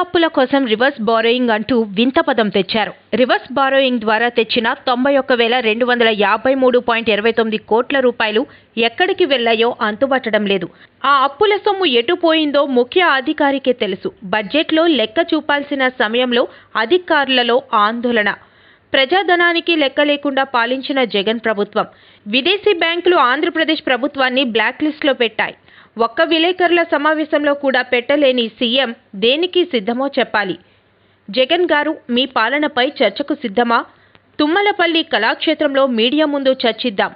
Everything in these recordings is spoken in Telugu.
అప్పుల కోసం రివర్స్ బారోయింగ్ అంటూ వింత పదం తెచ్చారు. రివర్స్ బారోయింగ్ ద్వారా తెచ్చిన తొంభై ఒక్క వేల రెండు వందల యాభై మూడు పాయింట్ ఇరవై తొమ్మిది కోట్ల రూపాయలు ఎక్కడికి వెళ్ళాయో అంతుబట్టడం లేదు. ఆ అప్పుల సొమ్ము ఎటు పోయిందో ముఖ్య అధికారికే తెలుసు. బడ్జెట్లో లెక్క చూపాల్సిన సమయంలో అధికారులలో ఆందోళన. ప్రజాధనానికి లెక్క లేకుండా పాలించిన జగన్ ప్రభుత్వం. విదేశీ బ్యాంకులు ఆంధ్రప్రదేశ్ ప్రభుత్వాన్ని బ్లాక్ లిస్ట్లో పెట్టాయి. ఒక్క విలేకరుల సమావేశంలో కూడా పెట్టలేని సీఎం దేనికి సిద్ధమో చెప్పాలి. జగన్ గారు మీ పాలనపై చర్చకు సిద్ధమా? తుమ్మలపల్లి కళాక్షేత్రంలో మీడియా ముందు చర్చిద్దాం.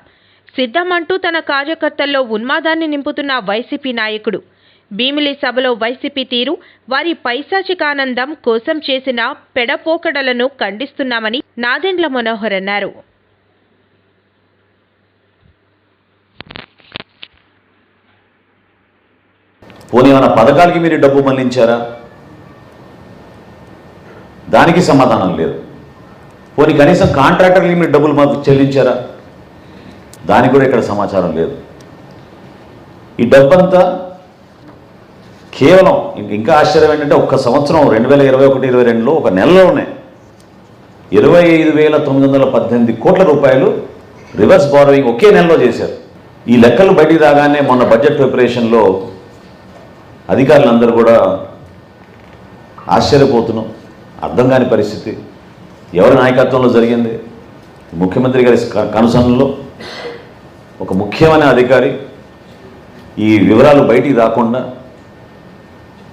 సిద్ధమంటూ తన కార్యకర్తల్లో ఉన్మాదాన్ని నింపుతున్న వైసీపీ నాయకుడు. భీమిలి సభలో వైసీపీ తీరు వారి పైశాచికానందం కోసం చేసిన పెడపోకడలను ఖండిస్తున్నామని నాదెండ్ల మనోహర్ అన్నారు. పోనీ ఏమైనా పథకాలకి మీరు డబ్బు మళ్ళించారా? దానికి సమాధానం లేదు. పోనీ కనీసం కాంట్రాక్టర్లకి మీరు డబ్బులు మాకు చెల్లించారా? దానికి కూడా ఇక్కడ సమాచారం లేదు. ఈ డబ్బంతా కేవలం ఇంకా ఆశ్చర్యం ఏంటంటే ఒక్క సంవత్సరం రెండు వేల ఇరవై ఒకటి ఇరవై రెండులో ఒక నెలలోనే ఇరవై ఐదు వేల తొమ్మిది వందల పద్దెనిమిది కోట్ల రూపాయలు రివర్స్ బారోయింగ్ ఒకే నెలలో చేశారు. ఈ లెక్కలు బయటికి రాగానే మొన్న బడ్జెట్ ప్రిపరేషన్లో అధికారులందరూ కూడా ఆశ్చర్యపోతున్నాం. అర్థం కాని పరిస్థితి. ఎవరి నాయకత్వంలో జరిగింది? ముఖ్యమంత్రి గారి క- ఒక ముఖ్యమైన అధికారి ఈ వివరాలు బయటికి రాకుండా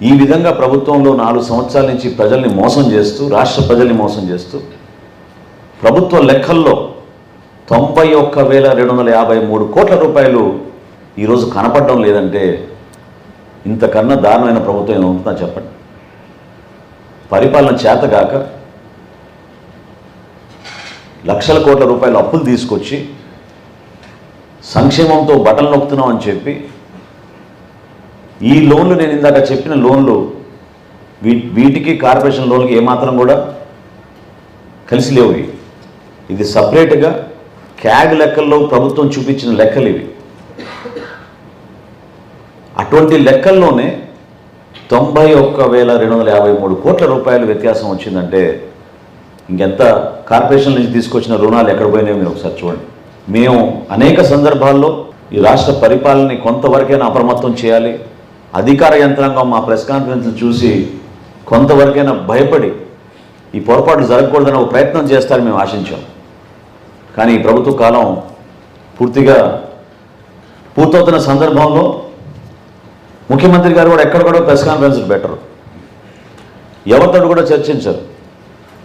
ఈ విధంగా ప్రభుత్వంలో నాలుగు సంవత్సరాల నుంచి ప్రజల్ని మోసం చేస్తూ రాష్ట్ర ప్రజల్ని మోసం చేస్తూ ప్రభుత్వ లెక్కల్లో తొంభై ఒక్క వేల రెండు వందల యాభై మూడు కోట్ల రూపాయలు ఈరోజు కనపడడం లేదంటే ఇంతకన్నా దారుణమైన ప్రభుత్వం ఏమైనా ఉంటుందా చెప్పండి. పరిపాలన చేతగాక లక్షల కోట్ల రూపాయల అప్పులు తీసుకొచ్చి సంక్షేమంతో బటన్ నొక్కుతున్నాం అని చెప్పి ఈ లోన్లు నేను ఇందాక చెప్పిన లోన్లు వీటికి కార్పొరేషన్ లోన్కి ఏమాత్రం కూడా కలిసి లేవు. ఇది సపరేట్గా క్యాగ్ లెక్కల్లో ప్రభుత్వం చూపించిన లెక్కలు ఇవి. అటువంటి లెక్కల్లోనే తొంభై ఒక్క వేల రెండు వందల యాభై మూడు కోట్ల రూపాయలు వ్యత్యాసం వచ్చిందంటే ఇంకెంత కార్పొరేషన్ నుంచి తీసుకొచ్చిన రుణాలు ఎక్కడ పోయినాయో మీరు ఒకసారి చూడండి. మేము అనేక సందర్భాల్లో ఈ రాష్ట్ర పరిపాలనని కొంతవరకైనా అప్రమత్తం చేయాలి. అధికార యంత్రాంగం మా ప్రెస్ కాన్ఫరెన్స్లు చూసి కొంతవరకైనా భయపడి ఈ పొరపాట్లు జరగకూడదని ఒక ప్రయత్నం చేస్తారని మేము ఆశించాం. కానీ ఈ ప్రభుత్వ కాలం పూర్తిగా పూర్తవుతున్న సందర్భంలో ముఖ్యమంత్రి గారు కూడా ఎక్కడ కూడా ప్రెస్ కాన్ఫరెన్స్ పెట్టరు. ఎవరితో కూడా చర్చించరు.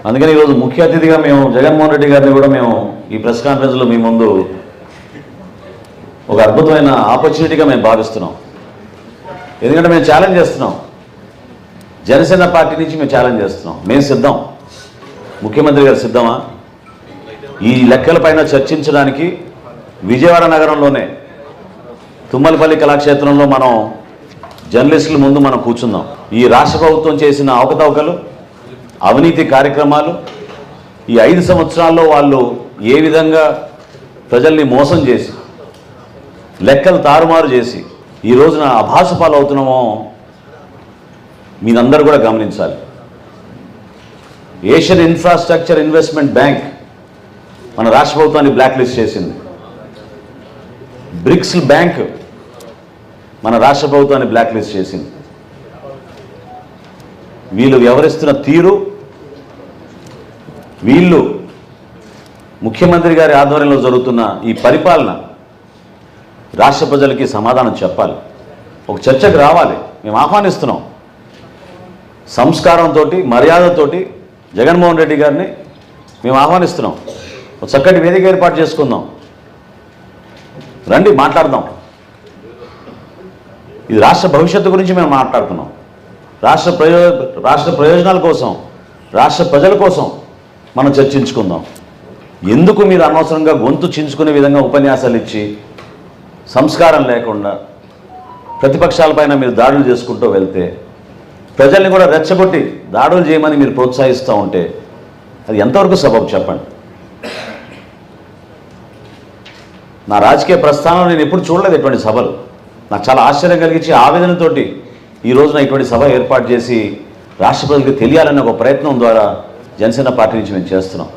అందుకని ఈరోజు ముఖ్య అతిథిగా మేము జగన్మోహన్ రెడ్డి గారిని కూడా మేము ఈ ప్రెస్ కాన్ఫరెన్స్లో మీ ముందు ఒక అద్భుతమైన ఆపర్చునిటీగా మేము భావిస్తున్నాం. ఎందుకంటే మేము ఛాలెంజ్ చేస్తున్నాం. జనసేన పార్టీ నుంచి మేము ఛాలెంజ్ చేస్తున్నాం. మేము సిద్ధం. ముఖ్యమంత్రి గారు సిద్ధమా? ఈ లెక్కలపైన చర్చించడానికి విజయవాడ నగరంలోనే తుమ్మలపల్లి కళాక్షేత్రంలో మనం జర్నలిస్టుల ముందు మనం కూర్చుందాం. ఈ రాష్ట్ర ప్రభుత్వం చేసిన అవకతవకలు అవినీతి కార్యక్రమాలు ఈ ఐదు సంవత్సరాల్లో వాళ్ళు ఏ విధంగా ప్రజల్ని మోసం చేసి లెక్కలు తారుమారు చేసి ఈ రోజున అభాస పాలు అవుతున్నామో మీరందరూ కూడా గమనించాలి. ఏషియన్ ఇన్ఫ్రాస్ట్రక్చర్ ఇన్వెస్ట్మెంట్ బ్యాంక్ మన రాష్ట్ర ప్రభుత్వాన్ని బ్లాక్ లిస్ట్ చేసింది. బ్రిక్స్ బ్యాంక్ మన రాష్ట్ర ప్రభుత్వాన్ని బ్లాక్ లిస్ట్ చేసింది. వీళ్ళు వ్యవహరిస్తున్న తీరు వీళ్ళు ముఖ్యమంత్రి గారి ఆధ్వర్యంలో జరుగుతున్న ఈ పరిపాలన రాష్ట్ర ప్రజలకి సమాధానం చెప్పాలి. ఒక చర్చకు రావాలి. మేము ఆహ్వానిస్తున్నాం. సంస్కారంతో మర్యాదతోటి జగన్మోహన్ రెడ్డి గారిని మేము ఆహ్వానిస్తున్నాం. ఒక చక్కటి వేదిక ఏర్పాటు చేసుకుందాం. రండి మాట్లాడదాం. ఇది రాష్ట్ర భవిష్యత్తు గురించి మేము మాట్లాడుతున్నాం. రాష్ట్ర ప్రయో రాష్ట్ర ప్రయోజనాల కోసం రాష్ట్ర ప్రజల కోసం మనం చర్చించుకుందాం. ఎందుకు మీరు అనవసరంగా గొంతు చించుకునే విధంగా ఉపన్యాసాలు ఇచ్చి సంస్కారం లేకుండా ప్రతిపక్షాలపైన మీరు దాడులు చేసుకుంటూ వెళ్తే ప్రజల్ని కూడా రెచ్చగొట్టి దాడులు చేయమని మీరు ప్రోత్సహిస్తూ ఉంటే అది ఎంతవరకు సబబు చెప్పండి? నా రాజకీయ ప్రస్థానం నేను ఎప్పుడు చూడలేదు ఇటువంటి సభలు. నాకు చాలా ఆశ్చర్యం కలిగించి ఆవేదనతోటి ఈ రోజున ఇటువంటి సభ ఏర్పాటు చేసి రాష్ట్ర ప్రజలకు తెలియాలన్న ఒక ప్రయత్నం ద్వారా జనసేన పార్టీ నుంచి మేము చేస్తున్నాం.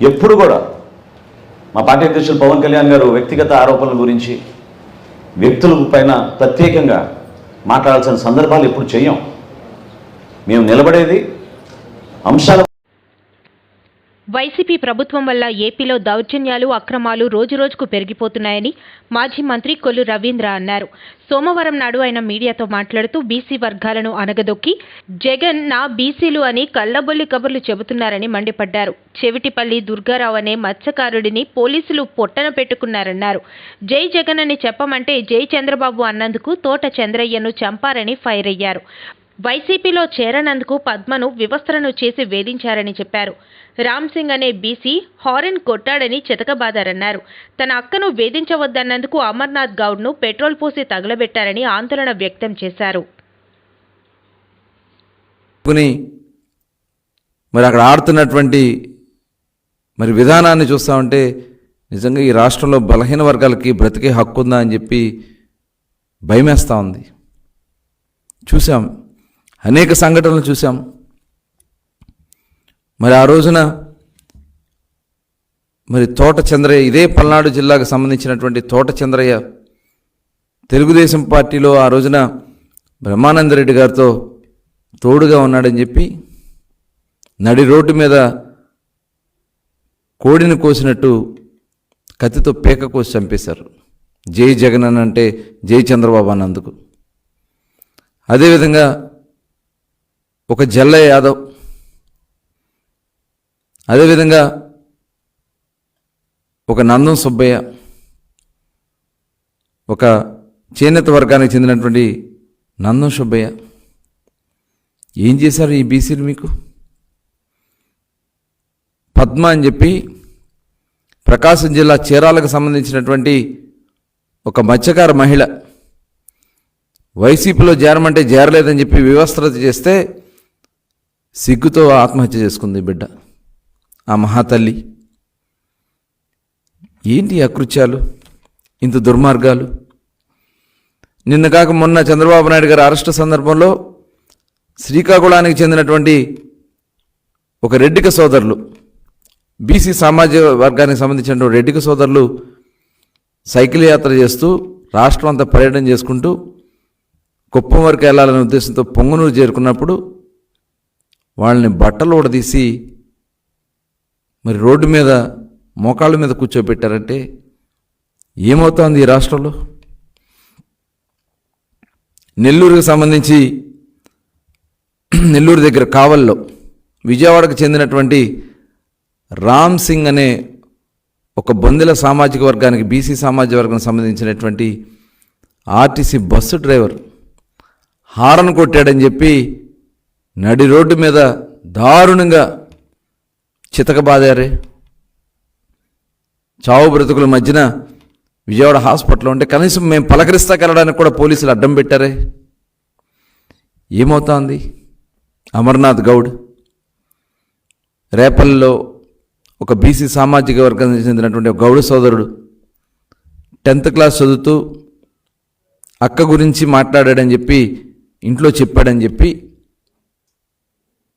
ఎప్పుడు కూడా మా పార్టీ అధ్యక్షులు పవన్ కళ్యాణ్ గారు వ్యక్తిగత ఆరోపణల గురించి వ్యక్తుల పైన ప్రత్యేకంగా మాట్లాడాల్సిన సందర్భాలు ఎప్పుడు చేయం మేము నిలబడేది అంశాల వైసీపీ ప్రభుత్వం వల్ల ఏపీలో దౌర్జన్యాలు అక్రమాలు రోజురోజుకు పెరిగిపోతున్నాయని మాజీ మంత్రి కొల్లు రవీంద్ర అన్నారు. సోమవారం నాడు ఆయన మీడియాతో మాట్లాడుతూ బీసీ వర్గాలను అనగదొక్కి జగన్ నా బీసీలు అని కళ్ళబొల్లి కబుర్లు చెబుతున్నారని మండిపడ్డారు. చెవిటిపల్లి దుర్గారావు అనే మత్స్యకారుడిని పోలీసులు పొట్టన పెట్టుకున్నారన్నారు. జై జగన్ అని చెప్పమంటే జై చంద్రబాబు అన్నందుకు తోట చంద్రయ్యను చంపారని ఫైర్ అయ్యారు. వైసీపీలో చేరనందుకు పద్మను వివస్త్రను చేసి వేధించారని చెప్పారు. రామ్ సింగ్ అనే బీసీ హారెన్ కొట్టాడని చితకబాదారన్నారు. తన అక్కను వేధించవద్దన్నందుకు అమర్నాథ్ గౌడ్ను పెట్రోల్ పోసి తగలబెట్టారని ఆందోళన వ్యక్తం చేశారు. మరి అక్కడ ఆడుతున్నటువంటి మరి విధానాన్ని చూస్తామంటే నిజంగా ఈ రాష్ట్రంలో బలహీన వర్గాలకి బ్రతికే హక్కు ఉందా అని చెప్పి భయమేస్తూ ఉంది. చూసాం. అనేక సంఘటనలు చూసాం మరి ఆ రోజున మరి తోట చంద్రయ్య ఇదే పల్నాడు జిల్లాకు సంబంధించినటువంటి తోట చంద్రయ్య తెలుగుదేశం పార్టీలో ఆ రోజున బ్రహ్మానందరెడ్డి గారితో తోడుగా ఉన్నాడని చెప్పి నడి రోడ్డు మీద కోడిని కోసినట్టు కత్తితో పేక కోసి చంపేశారు. జై జగన్ అని అంటే జై చంద్రబాబు అన్నందుకు. అదేవిధంగా ఒక జల్లయ్య యాదవ్. అదేవిధంగా ఒక నందం సుబ్బయ్య. ఒక చేనేత వర్గానికి చెందినటువంటి నందం సుబ్బయ్య. ఏం చేశారు ఈ బీసీలు మీకు? పద్మ అని చెప్పి ప్రకాశం జిల్లా చీరాలకు సంబంధించినటువంటి ఒక మత్స్యకార మహిళ. వైసీపీలో చేరమంటే చేరలేదని చెప్పి వివస్త్రత చేస్తే సిగ్గుతో ఆత్మహత్య చేసుకుంది బిడ్డ ఆ మహాతల్లి. ఏంటి అకృత్యాలు? ఇంత దుర్మార్గాలు? నిన్న కాక మొన్న చంద్రబాబు నాయుడు గారి అరెస్టు సందర్భంలో శ్రీకాకుళానికి చెందినటువంటి ఒక రెడ్డిక సోదరులు బీసీ సామాజిక వర్గానికి సంబంధించిన రెడ్డిక సోదరులు సైకిల్ యాత్ర చేస్తూ రాష్ట్రం అంతా పర్యటన చేసుకుంటూ కుప్పం వరకు వెళ్ళాలనే ఉద్దేశంతో పొంగునూరు చేరుకున్నప్పుడు వాళ్ళని బట్టలు ఊడదీసి మరి రోడ్డు మీద మోకాళ్ళ మీద కూర్చోబెట్టారంటే ఏమవుతోంది ఈ రాష్ట్రంలో? నెల్లూరుకు సంబంధించి నెల్లూరు దగ్గర కావల్లో విజయవాడకు చెందినటువంటి రామ్ సింగ్ అనే ఒక బొందెల సామాజిక వర్గానికి బీసీ సామాజిక వర్గానికి సంబంధించినటువంటి ఆర్టీసీ బస్సు డ్రైవర్ హారన్ కొట్టాడని చెప్పి నడి రోడ్డు మీద దారుణంగా చితకబాదారే. చావు బ్రతుకుల మధ్యన విజయవాడ హాస్పిటల్లో ఉంటే కనీసం మేము పలకరిస్తాకెళ్ళడానికి కూడా పోలీసులు అడ్డం పెట్టారే. ఏమవుతోంది? అమర్నాథ్ గౌడ్ రేపల్లో ఒక బీసీ సామాజిక వర్గానికి చెందినటువంటి ఒక గౌడ సోదరుడు టెన్త్ క్లాస్ చదువుతూ అక్క గురించి మాట్లాడాడని చెప్పి ఇంట్లో చెప్పాడని చెప్పి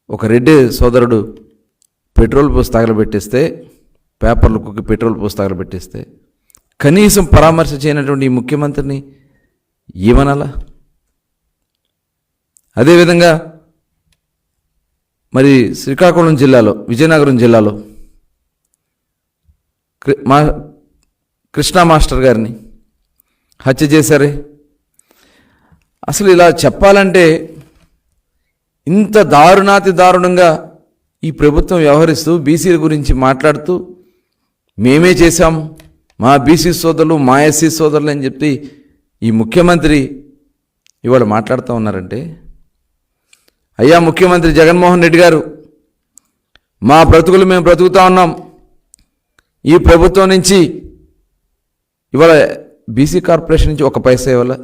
ఒక రెడ్డి సోదరుడు పెట్రోల్ పోసి తగలబెట్టేస్తే పేపర్లకు పెట్రోల్ పోసి తగలబెట్టేస్తే కనీసం పరామర్శ చేయనటువంటి ఈ ముఖ్యమంత్రిని ఏమనాలా? అదేవిధంగా మరి శ్రీకాకుళం జిల్లాలో విజయనగరం జిల్లాలో మా కృష్ణా మాస్టర్ గారిని హత్య చేశారే. అసలు ఇలా చెప్పాలంటే ఇంత దారుణాతి దారుణంగా ఈ ప్రభుత్వం వ్యవహరిస్తూ బీసీల గురించి మాట్లాడుతూ మేమే చేశాం మా బీసీ సోదరులు మా ఎస్సీ సోదరులు అని చెప్పి ఈ ముఖ్యమంత్రి ఇవాళ మాట్లాడుతూ ఉన్నారంటే అయ్యా ముఖ్యమంత్రి జగన్మోహన్ రెడ్డి గారు మా బ్రతుకులు మేము బ్రతుకుతా ఉన్నాం. ఈ ప్రభుత్వం నుంచి ఇవాళ బీసీ కార్పొరేషన్ నుంచి ఒక పైసా ఇవ్వాలి?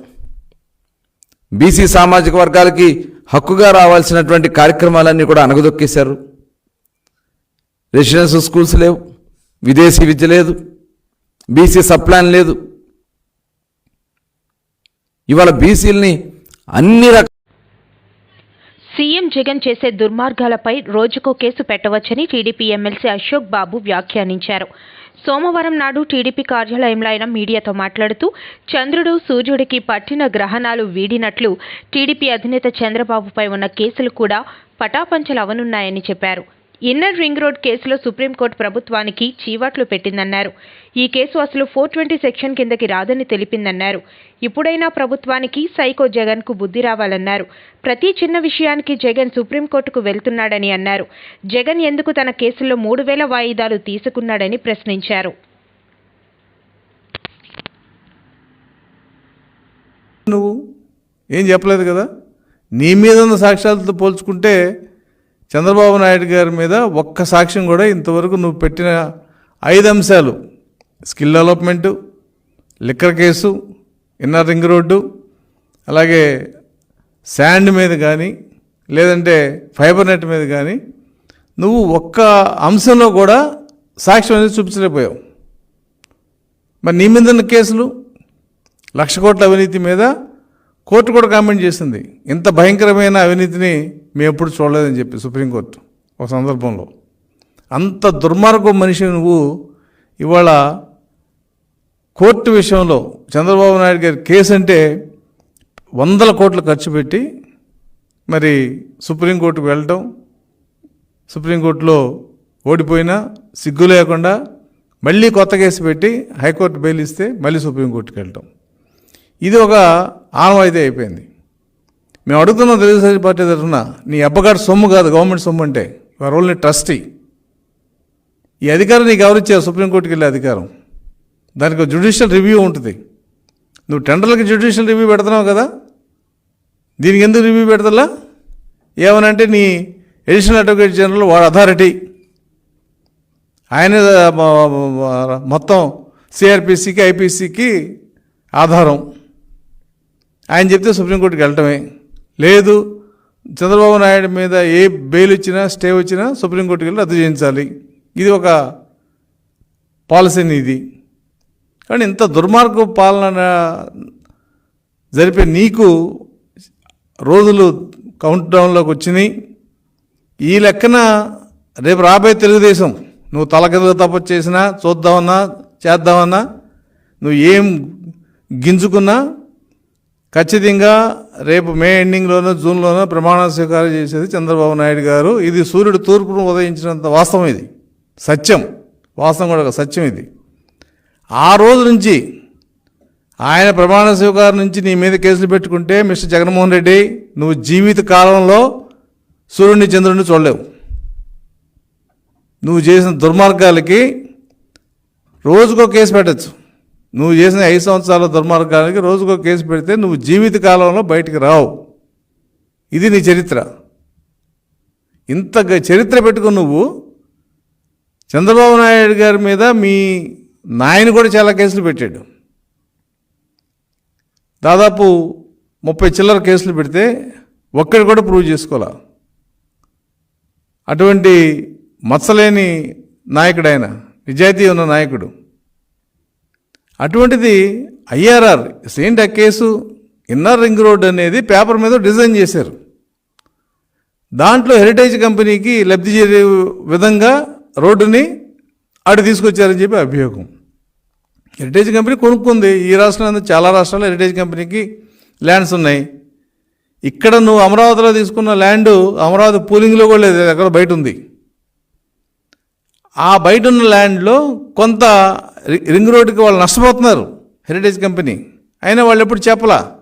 బీసీ సామాజిక వర్గాలకి హక్కుగా రావాల్సినటువంటి కార్యక్రమాలన్నీ కూడా అనగదొక్కేశారు రెసిడెన్షియల్ స్కూల్స్ లేవు విదేశీ విద్య లేదు బీసీ సప్లాన్ లేదు. ఇవాళ బీసీలని అన్ని రకాల సీఎం జగన్ చేసే దుర్మార్గాలపై రోజుకో కేసు పెట్టవచ్చని టీడీపీ ఎమ్మెల్సీ అశోక్ బాబు వ్యాఖ్యానించారు. సోమవారం నాడు టీడీపీ కార్యాలయంలో ఆయన మీడియాతో మాట్లాడుతూ చంద్రుడు సూర్యుడికి పట్టిన గ్రహణాలు వీడినట్లు టీడీపీ అధినేత చంద్రబాబుపై ఉన్న కేసులు కూడా పటాపంచలవనున్నాయని చెప్పారు. ఇన్నర్ రింగ్ రోడ్ కేసులో సుప్రీంకోర్టు ప్రభుత్వానికి చీవాట్లు పెట్టిందన్నారు. ఈ కేసు అసలు ఫోర్ ట్వంటీ సెక్షన్ కిందకి రాదని తెలిపిందన్నారు. ఇప్పుడైనా ప్రభుత్వానికి సైకో జగన్కు బుద్ధి రావాలన్నారు. ప్రతి చిన్న విషయానికి జగన్ సుప్రీంకోర్టుకు వెళ్తున్నాడని అన్నారు. జగన్ ఎందుకు తన కేసుల్లో మూడు వేల వాయిదాలు తీసుకున్నాడని ప్రశ్నించారు. నువ్వు ఏం చెప్పలేదు కదా? నీ మీద ఉన్న సాక్ష్యాలతో పోల్చుకుంటే చంద్రబాబు నాయుడు గారి మీద ఒక్క సాక్ష్యం కూడా ఇంతవరకు నువ్వు పెట్టిన ఐదు అంశాలు. Skill development liquor case inner ring road అలాగే శాండ్ మీద కానీ లేదంటే ఫైబర్ నెట్ మీద కానీ నువ్వు ఒక్క అంశంలో కూడా సాక్ష్యం అనేది చూపించలేకపోయావు. మరి నీ మీద కేసులు లక్ష కోట్ల అవినీతి మీద కోర్టు కూడా కామెంట్ చేసింది. ఇంత భయంకరమైన అవినీతిని మేము ఎప్పుడు చూడలేదని చెప్పి సుప్రీంకోర్టు ఒక సందర్భంలో. అంత దుర్మార్గం మనిషి నువ్వు ఇవాళ కోర్టు విషయంలో చంద్రబాబు నాయుడు గారి కేసు అంటే వందల కోట్లు ఖర్చు పెట్టి మరి సుప్రీంకోర్టుకు వెళ్ళటం సుప్రీంకోర్టులో ఓడిపోయినా సిగ్గు లేకుండా మళ్ళీ కొత్త కేసు పెట్టి హైకోర్టు బెయిల్ ఇస్తే మళ్ళీ సుప్రీంకోర్టుకు వెళ్ళటం. ఇది ఒక ఆనవాయితీ అయిపోయింది. మేము అడుగుతున్న తెలుగుదేశం పార్టీ తరఫున నీ అబ్బగాడు సొమ్ము కాదు గవర్నమెంట్ సొమ్ము అంటే యువర్ ఓన్లీ ట్రస్టీ ఈ అధికారం నీకు ఎవరిచ్చారు సుప్రీంకోర్టుకి వెళ్ళే అధికారం. దానికి జ్యుడిషియల్ రివ్యూ ఉంటుంది. నువ్వు టెండర్లకి జ్యుడిషియల్ రివ్యూ పెడుతున్నావు కదా? దీనికి ఎందుకు రివ్యూ పెడతలా? ఏమనంటే నీ ఎడిషనల్ అడ్వకేట్ జనరల్ వాడు అథారిటీ ఆయన మొత్తం సిఆర్పిసికి ఐపీసీకి ఆధారం. ఆయన చెప్తే సుప్రీంకోర్టుకి వెళ్ళటమే. లేదు చంద్రబాబు నాయుడు మీద ఏ బెయిల్ ఇచ్చినా స్టే వచ్చినా సుప్రీంకోర్టుకి వెళ్ళి రద్దు చేయించాలి. ఇది ఒక పాలసీని ఇది కానీ ఇంత దుర్మార్గ పాలన జరిపే నీకు రోజులు కౌంట్ డౌన్లోకి వచ్చినాయి. ఈ లెక్కన రేపు రాబోయే తెలుగుదేశం నువ్వు తలకిందులు తప్ప చేసినా చూద్దామన్నా చేద్దామన్నా నువ్వు ఏం గింజుకున్నా ఖచ్చితంగా రేపు మే ఎండింగ్లోనో జూన్లోనో ప్రమాణ స్వీకారం చేసేది చంద్రబాబు నాయుడు గారు. ఇది సూర్యుడు తూర్పును ఉదయించినంత వాస్తవం ఇది. సత్యం. వాస్తవం కూడా ఒక సత్యం ఇది. ఆ రోజు నుంచి ఆయన ప్రమాణ స్వీకారం నుంచి నీ మీద కేసులు పెట్టుకుంటే మిస్టర్ జగన్మోహన్ రెడ్డి నువ్వు జీవిత కాలంలో సూర్యుడిని చంద్రుడిని చూడలేవు. నువ్వు చేసిన దుర్మార్గాలకి రోజుకో కేసు పెట్టచ్చు. నువ్వు చేసిన ఐదు సంవత్సరాల దుర్మార్గానికి రోజుకో కేసు పెడితే నువ్వు జీవిత కాలంలో బయటికి రావు. ఇది నీ చరిత్ర. ఇంత చరిత్ర పెట్టుకుని నువ్వు. చంద్రబాబు నాయుడు గారి మీద మీ నాయన కూడా చాలా కేసులు పెట్టాడు. దాదాపు ముప్పై చిల్లర కేసులు పెడితే ఒక్కడు కూడా ప్రూవ్ చేసుకోవాలా అటువంటి మచ్చలేని నాయకుడు ఆయన నిజాయితీ ఉన్న నాయకుడు. అటువంటిది ఐఆర్ఆర్ సెయింట్ ఆ కేసు ఇన్నర్ రింగ్ రోడ్ అనేది పేపర్ మీద డిజైన్ చేశారు. దాంట్లో హెరిటేజ్ కంపెనీకి లబ్ధి చేరే విధంగా రోడ్డుని అటు తీసుకొచ్చారని చెప్పి అభియోగం. హెరిటేజ్ కంపెనీ కొనుక్కుంది. ఈ రాష్ట్రంలో చాలా రాష్ట్రాల్లో హెరిటేజ్ కంపెనీకి ల్యాండ్స్ ఉన్నాయి. ఇక్కడ నువ్వు అమరావతిలో తీసుకున్న ల్యాండ్ అమరావతి పూలింగ్లో కూడా లేదు ఎక్కడ బయట ఉంది. ఆ బయట ఉన్న ల్యాండ్లో కొంత రి- రింగ్ రోడ్డుకి వాళ్ళు నష్టపోతున్నారు హెరిటేజ్ కంపెనీ. అయినా వాళ్ళు ఎప్పుడు చెప్పలా?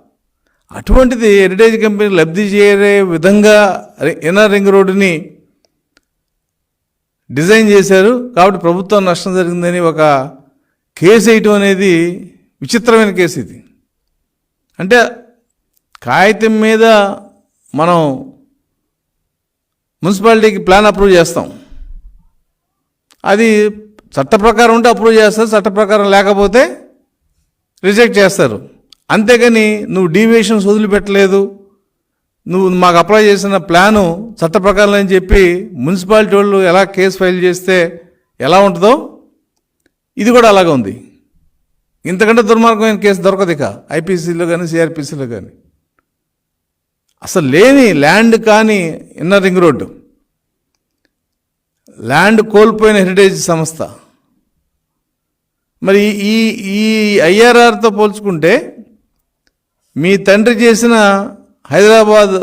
అటువంటిది హెరిటేజ్ కంపెనీ లబ్ధి చేరే విధంగా ఇన్నర్ రింగ్ రోడ్డుని డిజైన్ చేశారు. కాబట్టి ప్రభుత్వం నష్టం జరిగిందని ఒక కేసు వేయటం అనేది విచిత్రమైన కేసు ఇది. అంటే కాగితం మీద మనం మున్సిపాలిటీకి ప్లాన్ అప్రూవ్ చేస్తాం. అది చట్ట ప్రకారం ఉంటే అప్రూవ్ చేస్తారు చట్ట ప్రకారం లేకపోతే రిజెక్ట్ చేస్తారు. అంతేగాని నువ్వు డీవియేషన్స్ వదిలిపెట్టలేదు నువ్వు మాకు అప్లై చేసిన ప్లాను చట్ట ప్రకారం అని చెప్పి మున్సిపాలిటీ వాళ్ళు ఎలా కేసు ఫైల్ చేస్తే ఎలా ఉంటుందో ఇది కూడా అలాగే ఉంది. ఇంతకంటే దుర్మార్గమైన కేసు దొరకదు ఇక ఐపీసీలో కానీ సిఆర్పిసిలో కానీ అసలు లేని ల్యాండ్ కానీ ఇన్నర్ రింగ్ రోడ్డు. ల్యాండ్ కోల్పోయిన హెరిటేజ్ సంస్థ. మరి ఈ ఈ ఐఆర్ఆర్తో పోల్చుకుంటే మీ తండ్రి చేసిన హైదరాబాద్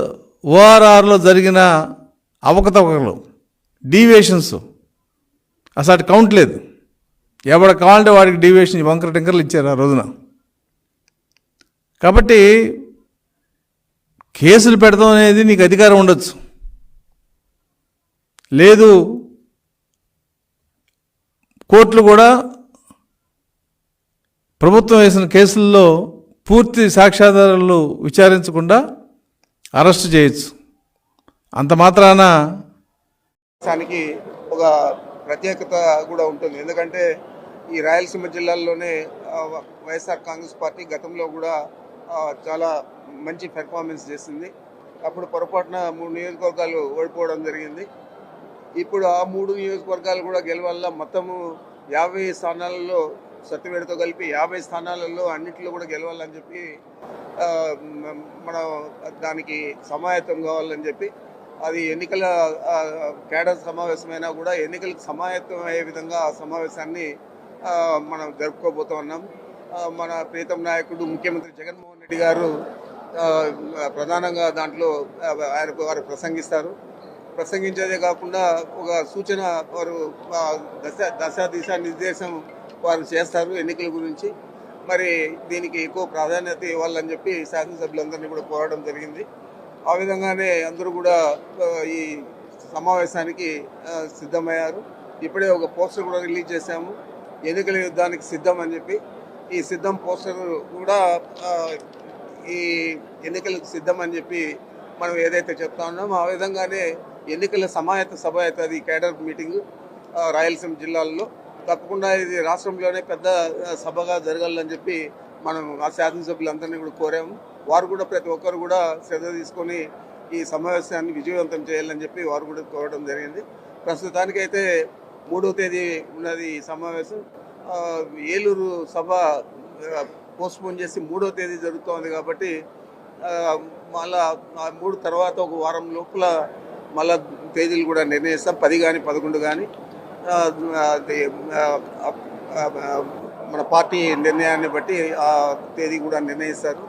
ఓఆర్ఆర్లో జరిగిన అవకతవకలు డీవియేషన్స్ అసలు కౌంట్ లేదు. ఎవడ కావాలంటే వాడికి డీవియేషన్ వంకర టింకర్లు ఇచ్చారు ఆ రోజున. కాబట్టి కేసులు పెడతాం అనేది నీకు అధికారం ఉండొచ్చు. లేదు కోర్టులు కూడా ప్రభుత్వం వేసిన కేసుల్లో పూర్తి సాక్ష్యాధారాలు విచారించకుండా అరెస్ట్ చేయొచ్చు. అంత మాత్రాన దానికి ఒక ప్రత్యేకత కూడా ఉంటుంది. ఎందుకంటే ఈ రాయలసీమ జిల్లాల్లోనే వైఎస్ఆర్ కాంగ్రెస్ పార్టీ గతంలో కూడా చాలా మంచి పెర్ఫార్మెన్స్ చేసింది. అప్పుడు పొరపాటున మూడు నియోజకవర్గాలు ఓడిపోవడం జరిగింది. ఇప్పుడు ఆ మూడు నియోజకవర్గాలు కూడా గెలవాల మొత్తము యాభై స్థానాలలో సత్యవేడితో కలిపి యాభై స్థానాలలో అన్నింటిలో కూడా గెలవాలని చెప్పి మన మనం దానికి సమాయత్తం కావాలని చెప్పి అది ఎన్నికల కేడర్ సమావేశమైనా కూడా ఎన్నికలకు సమాయత్తం అయ్యే విధంగా ఆ సమావేశాన్ని మనం జరుపుకోబోతూ ఉన్నాం. మన ప్రీతం నాయకుడు ముఖ్యమంత్రి జగన్మోహన్ రెడ్డి గారు ప్రధానంగా దాంట్లో ఆయన వారు ప్రసంగిస్తారు. ప్రసంగించేదే కాకుండా ఒక సూచన వారు దశ దశ దిశ నిర్దేశం వారు చేస్తారు ఎన్నికల గురించి. మరి దీనికి ఎక్కువ ప్రాధాన్యత ఇవ్వాలని చెప్పి శాసనసభ్యులందరినీ కూడా కోరడం జరిగింది. ఆ విధంగానే అందరూ కూడా ఈ సమావేశానికి సిద్ధమయ్యారు. ఇప్పుడే ఒక పోస్టర్ కూడా రిలీజ్ చేశాము. ఎన్నికల యుద్ధానికి సిద్ధం అని చెప్పి. ఈ సిద్ధం పోస్టర్ కూడా ఈ ఎన్నికలకు సిద్ధం అని చెప్పి మనం ఏదైతే చెప్తా ఉన్నామో ఆ విధంగానే ఎన్నికల సమాయత సభ అవుతుంది కేడర్ మీటింగ్ రాయలసీమ జిల్లాల్లో. తప్పకుండా ఇది రాష్ట్రంలోనే పెద్ద సభగా జరగాలని చెప్పి మనం ఆ శాసనసభ్యులందరినీ కూడా కోరాము. వారు కూడా ప్రతి ఒక్కరు కూడా శ్రద్ధ తీసుకొని ఈ సమావేశాన్ని విజయవంతం చేయాలని చెప్పి వారు కూడా కోరడం జరిగింది. ప్రస్తుతానికైతే మూడో తేదీ ఉన్నది ఈ సమావేశం. ఏలూరు సభ పోస్ట్పోన్ చేసి మూడో తేదీ జరుగుతోంది కాబట్టి మళ్ళా మూడు తర్వాత ఒక వారం లోపల మళ్ళా తేదీలు కూడా నిర్ణయిస్తాం పది కానీ పదకొండు కానీ మన పార్టీ నిర్ణయాన్ని బట్టి ఆ తేదీ కూడా నిర్ణయిస్తారు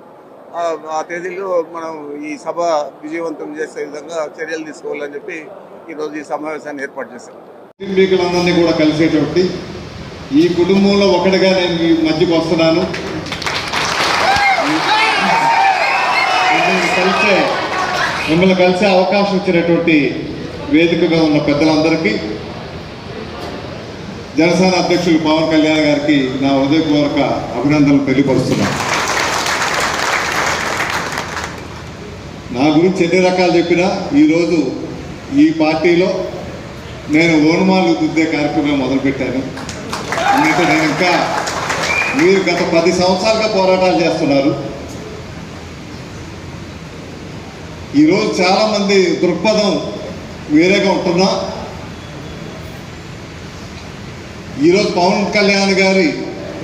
ఆ, తేదీలో మనం ఈ సభ విజయవంతం చేసే విధంగా చర్యలు తీసుకోవాలని చెప్పి ఈరోజు ఈ సమావేశాన్ని ఏర్పాటు చేశాం కుటుంబీకులందరినీ కూడా కలిసేటువంటి ఈ కుటుంబంలో ఒకటిగా నేను మీ మధ్యకు వస్తున్నాను కలిసే మిమ్మల్ని కలిసే అవకాశం ఇచ్చినటువంటి వేదికగా ఉన్న పెద్దలందరికీ జనసేన అధ్యక్షులు పవన్ కళ్యాణ్ గారికి నా హృదయపూర్వక అభినందనలు తెలియపరుస్తున్నాను. నా గురించి ఎన్ని రకాలు చెప్పినా ఈరోజు ఈ పార్టీలో నేను ఓనుమాలు దిద్దే కార్యక్రమం మొదలుపెట్టాను. అందుకే నేను ఇంకా మీరు గత పది సంవత్సరాలుగా పోరాటాలు చేస్తున్నారు. ఈరోజు చాలామంది దృక్పథం వేరేగా ఉంటున్నా. ఈరోజు పవన్ కళ్యాణ్ గారి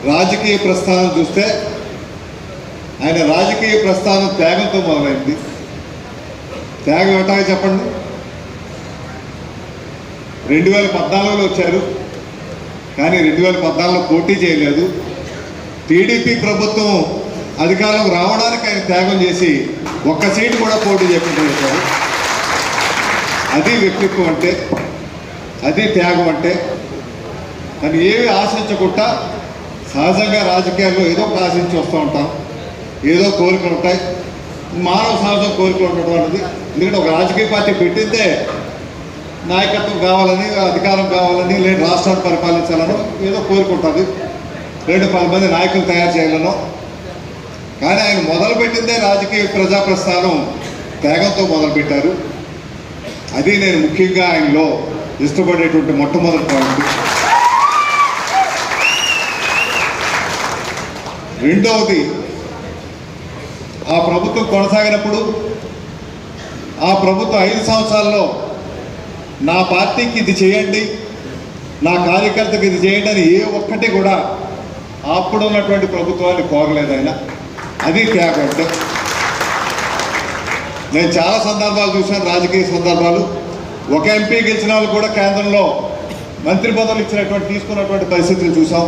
రాజకీయ ప్రస్థానం చూస్తే ఆయన రాజకీయ ప్రస్థానం త్యాగంతో మొదలైంది. త్యాగం ఎటాగా చెప్పండి. రెండు వేల పద్నాలుగులో వచ్చారు కానీ రెండు వేల పద్నాలుగులో పోటీ చేయలేదు. టీడీపీ ప్రభుత్వం అధికారం రావడానికి ఆయన త్యాగం చేసి ఒక్క సీటు కూడా పోటీ చేయకుండా అది వ్యక్తిత్వం అంటే అది త్యాగం అంటే దాన్ని ఏవి ఆశించకుండా సహజంగా రాజకీయాల్లో ఏదో ఒక ఆశించి వస్తూ ఉంటాం. ఏదో కోరికలు ఉంటాయి. మానవ సహజం కోరికలు ఉండటం అనేది ఎందుకంటే ఒక రాజకీయ పార్టీ పెట్టిందే నాయకత్వం కావాలని అధికారం కావాలని లేని రాష్ట్రాన్ని పరిపాలించాలనో ఏదో కోరుకుంటుంది రెండు పది మంది నాయకులు తయారు చేయాలనో కానీ ఆయన మొదలుపెట్టిందే రాజకీయ ప్రజా ప్రస్థానం త్యాగంతో మొదలుపెట్టారు. అది నేను ముఖ్యంగా ఆయనలో ఇష్టపడేటువంటి మొట్టమొదటి పాయింట్. రెండవది ఆ ప్రభుత్వం కొనసాగినప్పుడు ఆ ప్రభుత్వం ఐదు సంవత్సరాల్లో నా పార్టీకి ఇది చేయండి నా కార్యకర్తకి ఇది చేయండి అని ఏ ఒక్కటి కూడా అప్పుడు ఉన్నటువంటి ప్రభుత్వాన్ని కోరలేదు ఆయన. అది త్యాగం అంటే. నేను చాలా సందర్భాలు చూశాను రాజకీయ సందర్భాలు. ఒక ఎంపీ గెలిచిన వాళ్ళు కూడా కేంద్రంలో మంత్రి పదవులు ఇచ్చినటువంటి తీసుకున్నటువంటి పరిస్థితులు చూసాం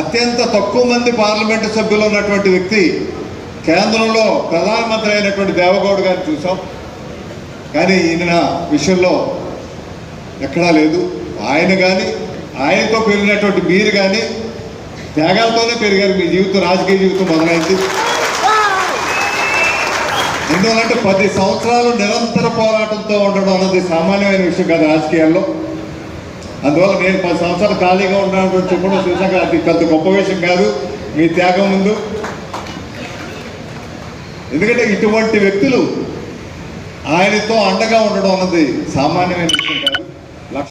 అత్యంత తక్కువ మంది పార్లమెంటు సభ్యులు ఉన్నటువంటి వ్యక్తి కేంద్రంలో ప్రధానమంత్రి అయినటువంటి దేవగౌడ్ గారిని చూసాం కానీ ఈయన విషయంలో ఎక్కడా లేదు. ఆయన కానీ ఆయనతో పెరిగినటువంటి మీరు కానీ త్యాగాలతోనే పెరిగారు మీ జీవితం రాజకీయ జీవితం మొదలైంది. ఎందువల్లంటే పది సంవత్సరాలు నిరంతర పోరాటంతో ఉండడం అన్నది సామాన్యమైన విషయం కాదు రాజకీయాల్లో. అందువల్ల నేను పది సంవత్సరాలు ఖాళీగా ఉండడం చెప్పడం చూసాక అది పెద్ద గొప్ప విషయం కాదు. మీ త్యాగం ముందు. ఎందుకంటే ఇటువంటి వ్యక్తులు ఆయనతో అండగా ఉండడం అన్నది సామాన్యమైన విషయం కాదు.